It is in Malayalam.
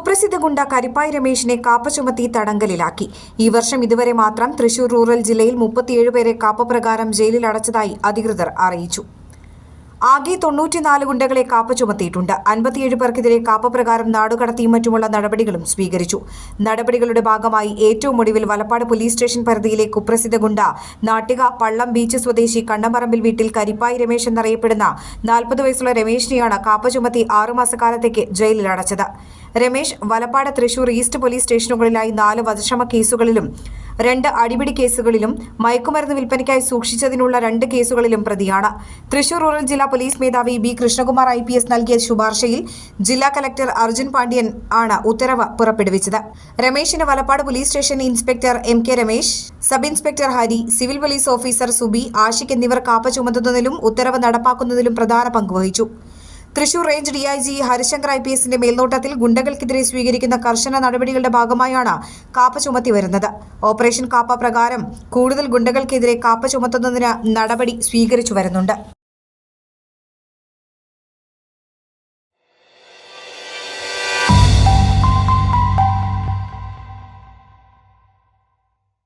കുപ്രസിദ്ധ ഗുണ്ട കരിപ്പായി രമേശിനെ കാപ്പ ചുമത്തി തടങ്കലിലാക്കി. ഈ വർഷം ഇതുവരെ മാത്രം തൃശൂർ റൂറൽ ജില്ലയിൽ മുപ്പത്തിയേഴ് പേരെ കാപ്പ പ്രകാരം ജയിലിൽ അടച്ചതായി അധികൃതർ അറിയിച്ചു. ആകെ തൊണ്ണൂറ്റിനാല് ഗുണ്ടകളെ കാപ്പ ചുമത്തിയിട്ടുണ്ട്. അൻപത്തിയേഴ് പേർക്കെതിരെ കാപ്പ പ്രകാരം നാടുകടത്തിയും മറ്റുമുള്ള നടപടികളും സ്വീകരിച്ചു. നടപടികളുടെ ഭാഗമായി ഏറ്റവും ഒടുവിൽ വലപ്പാട് പോലീസ് സ്റ്റേഷൻ പരിധിയിലെ കുപ്രസിദ്ധ ഗുണ്ട നാട്ടിക പള്ളം ബീച്ച് സ്വദേശി കണ്ണമറമ്പിൽ വീട്ടിൽ കരിപ്പായി രമേശ് എന്നറിയപ്പെടുന്ന നാൽപ്പത് വയസ്സുള്ള രമേശിനെയാണ് കാപ്പ ചുമത്തി ആറുമാസക്കാലത്തേക്ക് ജയിലിൽ അടച്ചത്. രമേശ് വലപ്പാട് തൃശൂർ ഈസ്റ്റ് പോലീസ് സ്റ്റേഷനുകളിലായി നാല് വധശ്രമ കേസുകളിലും രണ്ട് അടിപിടി കേസുകളിലും മയക്കുമരുന്ന് വിൽപ്പനയ്ക്കായി സൂക്ഷിച്ചതിനുള്ള രണ്ട് കേസുകളിലും പ്രതിയാണ്. തൃശൂർ റൂറൽ ജില്ലാ പോലീസ് മേധാവി B Krishnakumar I P S നൽകിയ ശുപാർശയിൽ ജില്ലാ കലക്ടർ അർജുൻ പാണ്ഡ്യൻ ആണ് ഉത്തരവ് പുറപ്പെടുവിച്ചത്. രമേശിന് Valappad police station inspector M K Ramesh sub inspector Hari civil police officer Subi Ashiq എന്നിവർ കാപ്പ ചുമത്തുന്നതിലും ഉത്തരവ് നടപ്പാക്കുന്നതിലും പ്രധാന പങ്കുവഹിച്ചു Thrissur range D I G Harishankar I P എസിന്റെ മേൽനോട്ടത്തിൽ ഗുണ്ടകൾക്കെതിരെ സ്വീകരിക്കുന്ന കർശന നടപടികളുടെ ഭാഗമായാണ് കാപ്പ ചുമത്തി വരുന്നത്. ഓപ്പറേഷൻ കാപ്പ പ്രകാരം കൂടുതൽ ഗുണ്ടകൾക്കെതിരെ കാപ്പ ചുമത്തുന്നതിന് നടപടി സ്വീകരിച്ചു വരുന്നുണ്ട്.